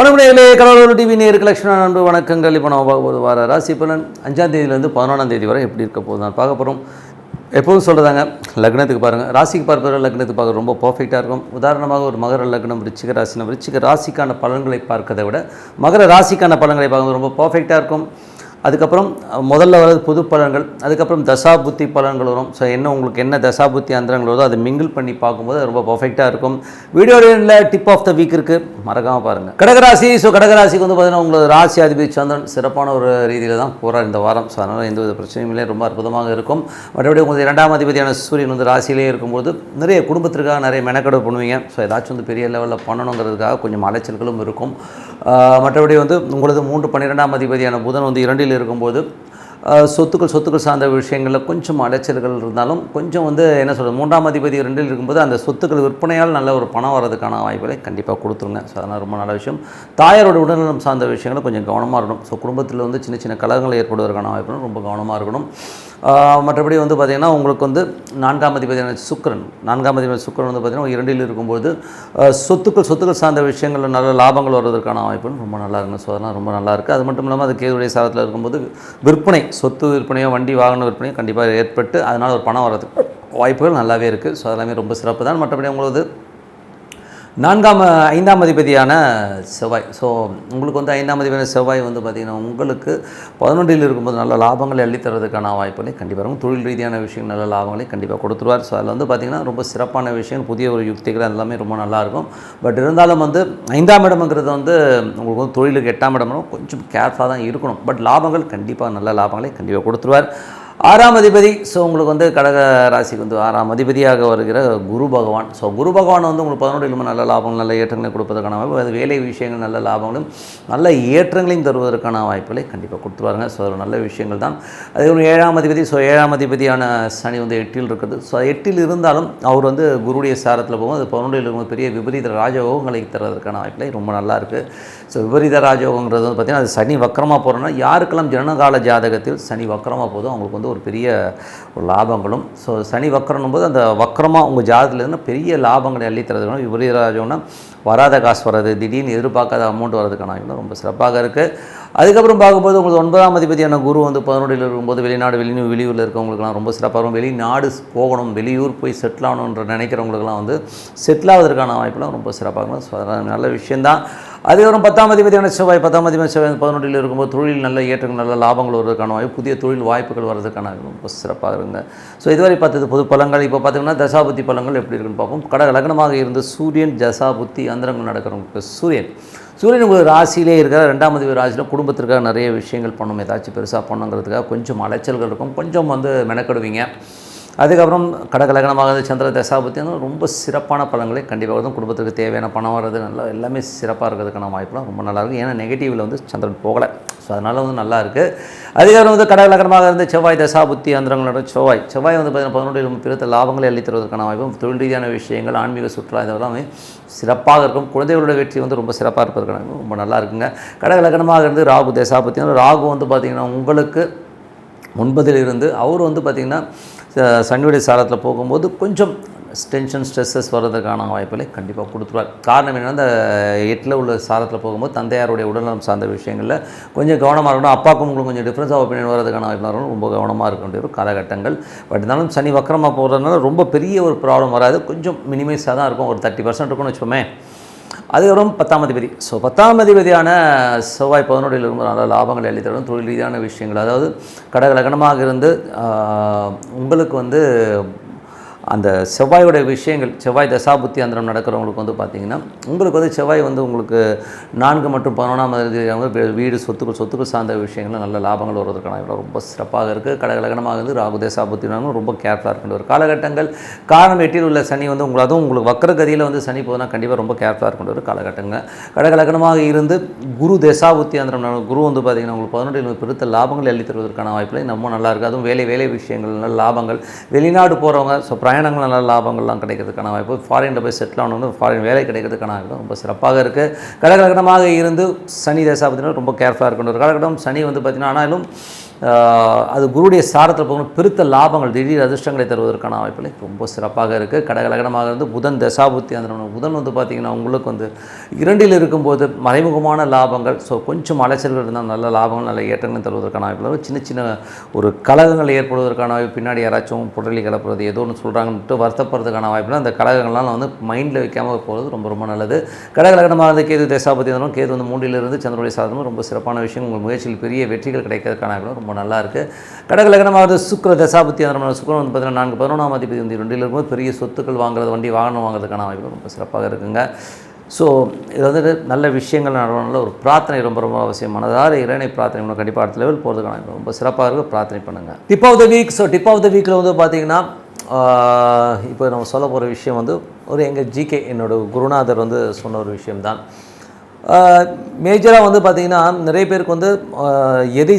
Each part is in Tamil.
வணக்கங்களே கடவுள் டிவி நேருக்கு லட்சுமண அன்பு வணக்கங்கள். இப்போ நம்ம பார்க்க போது வார ராசி பலன். அஞ்சாம் தேதியிலேருந்து பதினொன்றாம் தேதி வரை எப்படி இருக்க போகுது நான் பார்க்க போகிறோம் எப்போதும் சொல்கிறதாங்க லக்னத்துக்கு பாருங்கள் ராசிக்கு பார்ப்பவர் லக்னத்துக்கு பார்க்க ரொம்ப பர்ஃபெக்டாக இருக்கும். உதாரணமாக ஒரு மகர லக்னம் ரிச்சிக ராசினா ரிச்சிக ராசிக்கான பலன்களை பார்க்கறதை விட மகர ராசிக்கான பலன்களை பார்க்கும்போது ரொம்ப பர்ஃபெக்டாக இருக்கும். அதுக்கப்புறம் முதல்ல வர்றது புது பலன்கள் அதுக்கப்புறம் தசா புத்தி பலன்கள் வரும். ஸோ என்ன உங்களுக்கு என்ன தசா புத்தி அந்தரங்கள் வருதோ அதை மிங்கிள் பண்ணி பார்க்கும்போது ரொம்ப பர்ஃபெக்டாக இருக்கும். வீடியோவில் டிப் ஆஃப் த வீக் இருக்குது மறக்காமல் பாருங்கள் கடகராசி ஸோ கடகராசிக்கு வந்து பார்த்தீங்கன்னா உங்களோட ராசி அதிபதி சந்திரன் சிறப்பான ஒரு ரீதியில் தான் போகிறார் இந்த வாரம். ஸோ அதனால் எந்த வித பிரச்சனையும் இல்லை ரொம்ப அற்புதமாக இருக்கும். மற்றபடி உங்களுக்கு இரண்டாம் அதிபதியான சூரியன் வந்து ராசியிலே இருக்கும்போது நிறைய குடும்பத்திற்காக நிறைய மெனக்கடவு பண்ணுவீங்க. ஸோ ஏதாச்சும் வந்து பெரிய லெவலில் பண்ணணுங்கிறதுக்காக கொஞ்சம் அலைச்சல்களும் இருக்கும். மற்றபடி வந்து உங்களது மூன்று பன்னிரெண்டாம் அதிபதியான புதன் வந்து இரண்டில் இருக்கும்போது சொத்துக்கள் சொத்துக்கள் சார்ந்த விஷயங்களில் கொஞ்சம் அலைச்சல்கள் இருந்தாலும் கொஞ்சம் வந்து என்ன சொல்கிறது மூன்றாம் அதிபதி ரெண்டில் இருக்கும்போது அந்த சொத்துக்கள் விற்பனையால் நல்ல ஒரு பணம் வர்றதுக்கான வாய்ப்புகளை கண்டிப்பாக கொடுத்துருங்க. ஸோ அதனால் ரொம்ப நல்ல விஷயம். தாயாரோட உடல்நலம் சார்ந்த விஷயங்களை கொஞ்சம் கவனமாக இருக்கணும். ஸோ குடும்பத்தில் வந்து சின்ன சின்ன கலகங்கள் ஏற்படுவதற்கான வாய்ப்புகள் ரொம்ப கவனமாக இருக்கணும். மற்றபடி வந்து பார்த்திங்கன்னா உங்களுக்கு வந்து நான்காம் அதிபதியான சுக்கிரன் நான்காம் அதிபதி சுக்கிரன் வந்து பார்த்திங்கன்னா இரண்டில் இருக்கும்போது சொத்துக்கள் சொத்துக்கள் சார்ந்த விஷயங்களில் நல்ல லாபங்கள் வருவதற்கான வாய்ப்புகள் ரொம்ப நல்லா இருக்கும் ஸோ அதெல்லாம் ரொம்ப நல்லா இருக்குது அது மட்டும் இல்லாமல் அது கேதுடைய சாரத்தில் இருக்கும்போது விற்பனை சொத்து விற்பனையோ வண்டி வாகன விற்பனையோ கண்டிப்பாக ஏற்பட்டு அதனால் ஒரு பணம் வர்றதுக்கு வாய்ப்புகள் நல்லாவே இருக்குது ஸோ அதெல்லாமே ரொம்ப சிறப்பு தான் மற்றபடி உங்களது நான்காம் ஐந்தாம் அதிபதியான செவ்வாய். ஸோ உங்களுக்கு வந்து ஐந்தாம் அதிபதியான செவ்வாய் வந்து பார்த்திங்கன்னா உங்களுக்கு பதினொன்றில் இருக்கும்போது நல்ல லாபங்களை அள்ளித்தரதுக்கான வாய்ப்புகளை கண்டிப்பாக இருக்கும். தொழில் ரீதியான விஷயங்கள் நல்ல லாபங்களை கண்டிப்பாக கொடுத்துருவார். ஸோ அதில் வந்து பார்த்திங்கன்னா ரொம்ப சிறப்பான விஷயம் புதிய ஒரு யுக்திகள் எல்லாமே ரொம்ப நல்லாயிருக்கும் பட் இருந்தாலும் வந்து ஐந்தாம் இடம்ங்கிறது வந்து உங்களுக்கு வந்து தொழிலுக்கு எட்டாம் இடம்னா கொஞ்சம் கேர்ஃபுல்லாக தான் இருக்கணும். பட் லாபங்கள் கண்டிப்பாக நல்ல லாபங்களை கண்டிப்பாக கொடுத்துருவார். ஆறாம் அதிபதி ஸோ உங்களுக்கு வந்து கடக ராசிக்கு வந்து ஆறாம் அதிபதியாக வருகிற குரு பகவான். ஸோ குரு பகவான் வந்து உங்களுக்கு பதினொன்றிலும் நல்ல லாபம் நல்ல ஏற்றங்களை கொடுப்பதற்கான வாய்ப்பு அது வேலை விஷயங்கள் நல்ல லாபங்களும் நல்ல ஏற்றங்களையும் தருவதற்கான வாய்ப்புகளை கண்டிப்பாக கொடுத்துருவாருங்க ஸோ அது நல்ல விஷயங்கள் தான். அதே ஒரு ஏழாம் அதிபதி ஸோ ஏழாம் அதிபதியான சனி வந்து எட்டில் இருக்குது. ஸோ எட்டில் இருந்தாலும் அவர் வந்து குருடைய சாரத்தில் போகும். அது பதினொன்றில் இருக்கும்போது பெரிய விபரீத ராஜயோகங்களை தருவதற்கான வாய்ப்புகளை ரொம்ப நல்லா இருக்குது ஸோ விபரீத ராஜயோகங்கிறது வந்து பார்த்திங்கன்னா அது சனி வக்கரமாக போகிறோன்னா யாருக்கெல்லாம் ஜனகால ஜாதகத்தில் சனி வக்கரமாக போதும் அவங்களுக்கு வந்து ஒரு பெரிய ஒரு லாபங்களும். ஸோ சனி வக்கரனும் போது அந்த வக்கரமாக உங்கள் ஜாதத்துலேருந்து பெரிய லாபங்களை அள்ளி தரதுக்கான விபரீத வராத காசு வர்றது திடீர்னு எதிர்பார்க்காத அமௌண்ட் வர்றதுக்கான ரொம்ப சிறப்பாக இருக்குது அதுக்கப்புறம் பார்க்கும்போது உங்களுக்கு ஒன்பதாம் அதிபதியான குரு வந்து பதினொன்றில் இருக்கும்போது வெளிநாடு வெளி வெளியூரில் இருக்கவங்களுக்குலாம் ரொம்ப சிறப்பாக இருக்கும். வெளிநாடு போகணும் வெளியூர் போய் செட்டில் ஆகணுன்ற நினைக்கிறவங்களுக்குலாம் வந்து செட்டில் ஆவதற்கான வாய்ப்புலாம் ரொம்ப சிறப்பாக இருக்கும். ஸோ அதனால் நல்ல விஷயந்தான் அதுக்கப்புறம் பத்தாம் அதிபதியான செவ்வாய் பத்தாம் அதிபதி செவ்வாய் பதினொன்றில் இருக்கும்போது தொழில் நல்ல ஏற்றங்கள் நல்ல லாபங்கள் வருவதற்கான வாய்ப்பு புதிய தொழில் வாய்ப்புகள் வர்றதுக்கான ரொம்ப சிறப்பாக இருங்க ஸோ இதுவரை பார்த்தது பொது பழங்கள். இப்போ பார்த்தீங்கன்னா தசாபுத்தி பழங்கள் எப்படி இருக்குன்னு பார்ப்போம். கடக லக்னமாக இருந்து சூரியன் தசாபுத்தி அந்தரங்கள் நடக்கிறவங்களுக்கு சூரியன். சூரியன் உங்களுக்கு ராசியிலே இருக்கிற ரெண்டாம் ராசியில் குடும்பத்திற்காக நிறைய விஷயங்கள் பண்ணணும். ஏதாச்சும் பெருசாக பண்ணுங்கிறதுக்காக கொஞ்சம் அலைச்சல்கள் இருக்கும். கொஞ்சம் வந்து மெனக்கெடுவீங்க. அதுக்கப்புறம் கடகலகனமாக சந்திர தசாபத்தி ரொம்ப சிறப்பான பலன்களை கண்டிப்பாக வந்து குடும்பத்துக்கு தேவையான பணம் வர்றது நல்லா எல்லாமே சிறப்பாக இருக்கிறதுக்கான வாய்ப்புலாம் ரொம்ப நல்லாயிருக்கும் ஏன்னா நெகட்டிவில் வந்து சந்திரன் போகலை. ஸோ அதனால் வந்து நல்லா இருக்குது அதுக்கப்புறம் வந்து கடகலகனமாக இருந்து செவ்வாய் தசாபுத்தி அந்தரங்களோட செவ்வாய். செவ்வாய் வந்து பார்த்தீங்கன்னா பதினொன்று பிறத்த லாபங்களை அள்ளி தருவதற்கான வாய்ப்பும் தொழில் ரீதியான விஷயங்கள் ஆன்மீக சுற்றுலா இதெல்லாமே சிறப்பாக இருக்கும். குழந்தைகளோட வெற்றி வந்து ரொம்ப சிறப்பாக இருப்பதற்கான ரொம்ப நல்லா இருக்குங்க. கடகலகனமாக இருந்து ராகு தசாபுத்தி ராகு வந்து பார்த்திங்கன்னா உங்களுக்கு ஒன்பதில் இருந்து அவர் வந்து பார்த்திங்கன்னா ச- சனியுடைய சாரத்தில் போகும்போது கொஞ்சம் டென்ஷன் ஸ்ட்ரெஸ்ஸஸ் வர்றதுக்கான வாய்ப்புகளை கண்டிப்பாக கொடுத்துருவார். காரணம் என்னென்னா அந்த எட்டில் உள்ள சாரத்தில் போகும்போது தந்தையாருடைய உடல்நலம் சார்ந்த விஷயங்களில் கொஞ்சம் கவனமாக இருக்கணும். அப்பாவுக்கும் உங்களுக்கு கொஞ்சம் டிஃப்ரென்ஸ் ஆஃப் ஒப்பீனியன் வரதுக்கான வாய்ப்பு ரொம்ப கவனமாக இருக்க வேண்டிய ஒரு காலகட்டங்கள். பட் இருந்தாலும் சனி வக்கரமாக போகிறதுனால ரொம்ப பெரிய ஒரு ப்ராப்ளம் வராது. கொஞ்சம் மினிமைஸாக தான் இருக்கும். ஒரு தேர்ட்டி பர்சன்ட் இருக்கும்னு வச்சுப்போமே அதுக்கப்புறம் பத்தாம் அதிபதி. ஸோ பத்தாம் அதிபதியான செவ்வாய் பதினொன்றில் இருந்து நல்ல லாபங்களை அளித்தரும் தொழில் ரீதியான விஷயங்கள். அதாவது கடகலகனமாக இருந்து உங்களுக்கு வந்து அந்த செவ்வாயோட விஷயங்கள் செவ்வாய் தசாபுத்தி அந்தரம் நடக்கிறவங்களுக்கு வந்து பார்த்திங்கன்னா உங்களுக்கு வந்து செவ்வாய் வந்து உங்களுக்கு நான்கு மற்றும் பதினொன்றாம் தேதி வீடு சொத்துக்கள் சொத்துக்கள் சார்ந்த விஷயங்கள்லாம் நல்ல லாபங்கள் வருவதற்கான ரொம்ப சிறப்பாக இருக்குது கடகலகனமாக இருந்து ராகு தசாபுத்தினாலும் ரொம்ப கேர்ஃபுல்லாக இருக்கின்ற ஒரு காலகட்டங்கள் காரணம் எட்டில் உள்ள சனி வந்து உங்களுக்கு அதுவும் உங்களுக்கு வக்கரகதியில் வந்து சனி போதுனா கண்டிப்பாக ரொம்ப கேர்ஃபுல்லாக இருக்கின்ற ஒரு காலகட்டங்கள். கடகலகனமாக இருந்து குரு தசாபுத்தி அந்தரம் குரு வந்து பார்த்திங்கன்னா உங்களுக்கு பதினொன்றில் பெருத்த லாபங்கள் எழுதி தருவதற்கான வாய்ப்பில் ரொம்ப நல்லா இருக்குது அதுவும் வேலை வேலை விஷயங்கள் நல்ல லாபங்கள். வெளிநாடு போகிறவங்க ஸோ பயணங்கள் நல்ல லாபங்கள்லாம் கிடைக்கிறதுக்கான வாய்ப்பு. ஃபாரினில் போய் செட்டில் ஆனவங்க ஃபாரின் வேலை கிடைக்கிறதுக்கான வாய்ப்பு ரொம்ப சிறப்பாக இருக்குது கடகலகனமாக இருந்து சனி தசாபத்தினா ரொம்ப கேர்ஃபுல்லாக இருக்கணும். ஒரு காலகட்டம் சனி வந்து பார்த்திங்கன்னா ஆனாலும் அது குருடைய சாரத்தில் போகணும். பெருத்த லாபங்கள் திடீர் அதிர்ஷ்டங்களை தருவதற்கான வாய்ப்பில் ரொம்ப சிறப்பாக இருக்குது கடகலகனமாக இருந்து புதன் தசாபுத்தி அந்த புதன் வந்து பார்த்திங்கன்னா உங்களுக்கு வந்து இரண்டில் இருக்கும்போது மறைமுகமான லாபங்கள் ஸோ கொஞ்சம் அலைச்சல்கள் இருந்தால் நல்ல லாபங்கள் நல்ல ஏற்றங்கள் தருவதற்கான வாய்ப்புகள் சின்ன சின்ன ஒரு கலகங்கள் ஏற்படுவதற்கான வாய்ப்பு பின்னாடி யாராச்சும் புடலி கலப்புறது ஏதோ ஒன்று சொல்கிறாங்கன்ட்டு வருத்தப்படுறதுக்கான வாய்ப்பில் அந்த கலகங்கள்லாம் வந்து மைண்டில் வைக்காமல் போகிறது ரொம்ப ரொம்ப நல்லது. கடகலகனமாக இருந்து கேது தசாபுத்தி இருந்தாலும் கேது வந்து மூன்றிலிருந்து சந்திரனுடைய சாதனமும் ரொம்ப சிறப்பான விஷயம் உங்கள் முயற்சியில் பெரிய வெற்றிகள் கிடைக்கிறதுக்கான ரொம்ப ரொம்ப நல்லா இருக்குது கடகலகனமாக சுக்கர தசாபுத்தி அந்த சுக்கரம் வந்து பார்த்தீங்கன்னா நான்கு பதினொன்றாம் அதிபதி வந்து ரெண்டில் இருக்கும்போது பெரிய சொத்துக்கள் வாங்குறது வண்டி வாகனம் வாங்குறதுக்கான வாய்ப்பு ரொம்ப சிறப்பாக இருக்குங்க. ஸோ இது வந்து நல்ல விஷயங்கள் நடவடிக்கை ஒரு பிரார்த்தனை ரொம்ப ரொம்ப அவசியம் மனதார இறைனை பிரார்த்தனை பண்ணணும் கண்டிப்பாக அடுத்த லெவல் போகிறதுக்கான ரொம்ப சிறப்பாக இருக்குது பிரார்த்தனை பண்ணுங்கள் tip of the week so tip of the வீக்கில் வந்து பார்த்தீங்கன்னா இப்போ நம்ம சொல்ல போகிற விஷயம் வந்து ஒரு எங்கள் ஜிகே என்னோட குருநாதர் வந்து சொன்ன ஒரு விஷயம்தான். மேஜராக வந்து பார்த்திங்கன்னா நிறைய பேருக்கு வந்து எதை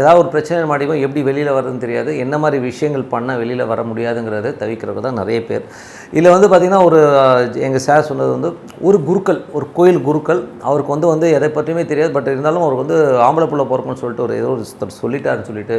ஏதாவது ஒரு பிரச்சனை மாட்டிக்கும் எப்படி வெளியில் வரதுன்னு தெரியாது. என்ன மாதிரி விஷயங்கள் பண்ணால் வெளியில் வர முடியாதுங்கிறத தவிக்கிறவங்க தான் நிறைய பேர். இதில் வந்து பார்த்திங்கன்னா ஒரு எங்கள் சார் சொன்னது வந்து ஒரு குருக்கள் ஒரு கோயில் குருக்கள் அவருக்கு வந்து வந்து எதை பற்றியுமே தெரியாது. பட் இருந்தாலும் அவருக்கு வந்து ஆம்பளை பிள்ளை பிறக்கணும்னு சொல்லிட்டு ஒரு ஏதோ ஒரு சொல்லிட்டாருன்னு சொல்லிட்டு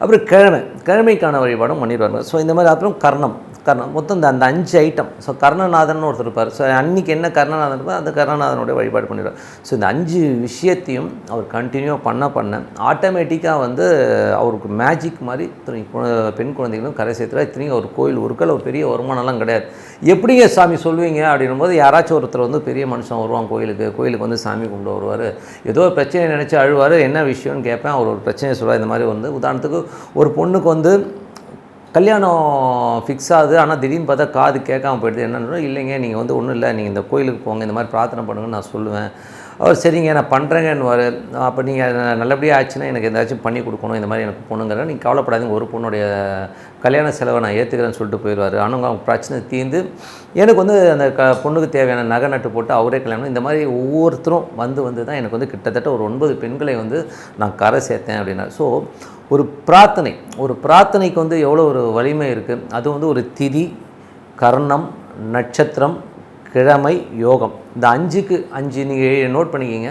அப்புறம் கிழமை கிழமைக்கான வழிபாடும் பண்ணிடுவாங்க ஸோ இந்த மாதிரி அப்புறம் கர்ணம். கர்ணன் மொத்தம் இந்த அந்த அஞ்சு ஐட்டம் ஸோ கர்ணநாதன் ஒருத்தர் இருப்பார். ஸோ அன்றைக்கி என்ன கர்ணநாதன் இருப்பார் அந்த கர்ணநாதனுடைய வழிபாடு பண்ணிடுவார். ஸோ இந்த அஞ்சு விஷயத்தையும் அவர் கண்டினியூவாக பண்ண பண்ண ஆட்டோமேட்டிக்காக வந்து அவருக்கு மேஜிக் மாதிரி இத்தனை கு- பெண் குழந்தைகளும் கரை சேர்த்துறா. இத்தனையும் ஒரு கோயில் உருக்கள் ஒரு பெரிய வருமானம்லாம் கிடையாது. எப்படிங்க சாமி சொல்லுவீங்க அப்படின்னும் போது யாராச்சும் ஒருத்தர் வந்து பெரிய மனுஷன் வருவான் கோயிலுக்கு கோயிலுக்கு வந்து சாமி கும்பிட்டு வருவார். ஏதோ ஒரு பிரச்சனையை நினச்சி அழுவார். என்ன விஷயம்னு கேட்பேன். அவர் ஒரு பிரச்சனையை சொல்லுவார் இந்த மாதிரி வந்து உதாரணத்துக்கு ஒரு பொண்ணுக்கு வந்து கல்யாணம் ஃபிக்ஸ் ஆகுது. ஆனால் திடீர்னு பார்த்தா காது கேட்காம போயிடுது. என்னன்னா இல்லைங்க நீங்கள் வந்து ஒன்றும் இல்லை நீங்கள் இந்த கோயிலுக்கு போங்க இந்த மாதிரி பிரார்த்தனை பண்ணுங்கன்னு நான் சொல்லுவேன். அவர் சரிங்க நான் பண்ணுறேங்கன்னு அப்போ நீங்கள் நல்லபடியாக ஆச்சுன்னா எனக்கு ஏதாச்சும் பண்ணி கொடுக்கணும் இந்த மாதிரி எனக்கு பொண்ணுங்கிற நீங்கள் கவலைப்படாதீங்க. ஒரு பொண்ணுடைய கல்யாண செலவை நான் ஏற்றுக்கிறேன்னு சொல்லிட்டு போயிடுவார். ஆனால் அவங்க பிரச்சனை தீர்ந்து எனக்கு வந்து அந்த க பொண்ணுக்கு தேவையான நகை நட்டு போட்டு அவரே கல்யாணம் இந்த மாதிரி ஒவ்வொருத்தரும் வந்து வந்து தான் எனக்கு வந்து கிட்டத்தட்ட ஒரு ஒன்பது பெண்களை வந்து நான் கரை சேர்த்தேன் அப்படின்னா. ஸோ ஒரு பிரார்த்தனை ஒரு பிரார்த்தனைக்கு வந்து எவ்வளோ ஒரு வலிமை இருக்குது அது வந்து ஒரு திதி கர்ணம் நட்சத்திரம் கிழமை யோகம். இந்த அஞ்சுக்கு அஞ்சு நீங்கள் நோட் பண்ணிக்கிங்க.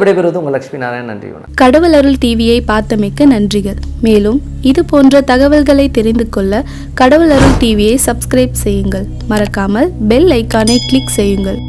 விடைபெறுவது உங்கள் லட்சுமி நாராயணன். நன்றி கடவுள் அருள் டிவியை பார்த்தமைக்க நன்றிகள். மேலும் இது போன்ற தகவல்களை தெரிந்து கொள்ள கடவுள் அருள் டிவியை சப்ஸ்கிரைப் செய்யுங்கள். மறக்காமல் பெல் ஐக்கானை கிளிக் செய்யுங்கள்.